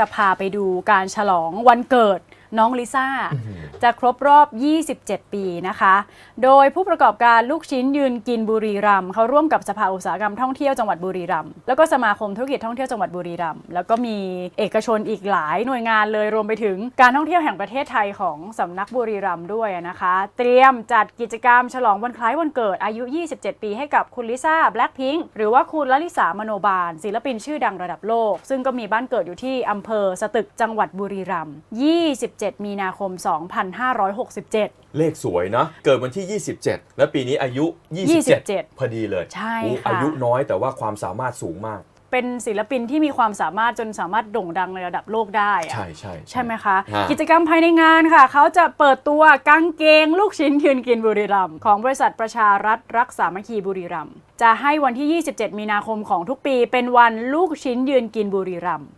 จะพาไปดูการฉลองวันเกิด น้องลิซ่า จะครบรอบ 27 ปีนะคะ โดยผู้ประกอบการลูกชิ้นยืนกินบุรีรัมย์เขาร่วมกับสภาอุตสาหกรรมท่องเที่ยวจังหวัดบุรีรัมย์แล้วก็สมาคมธุรกิจท่องเที่ยวจังหวัดบุรีรัมย์แล้วก็มีเอกชนอีกหลายหน่วยงานเลยรวมไปถึงการท่องเที่ยวแห่งประเทศไทยของสำนักบุรีรัมย์ด้วยนะคะ เตรียมจัดกิจกรรมฉลองวันคล้ายวันเกิดอายุ 27 ปีให้กับคุณลิซ่าแบล็คพิงค์หรือว่าคุณลลิสามโนบาล ศิลปินชื่อดังระดับโลก ซึ่งก็มีบ้านเกิดอยู่ที่อำเภอสตึกจังหวัดบุรีรัมย์27มีนาคม 2567 เลขสวยนะ เกิดวันที่ 27 และปีนี้อายุ 27 27พอดีเลย ใช่อู้ค่ะอายุน้อยแต่ว่าความสามารถสูงมาก เป็นศิลปินที่มีความสามารถจนสามารถโด่งดังในระดับโลกได้อะใช่ใช่ใช่ไหมคะฮะกิจกรรมภายในงานค่ะ เขาจะเปิดตัวกางเกงลูกชิ้นยืนกินบุรีรัมย์ของบริษัทประชารัฐรักสามัคคีบุรีรัมย์จะให้วันที่ 27 มีนาคมของทุกปี เป็นวันลูกชิ้นยืนกินบุรีรัมย์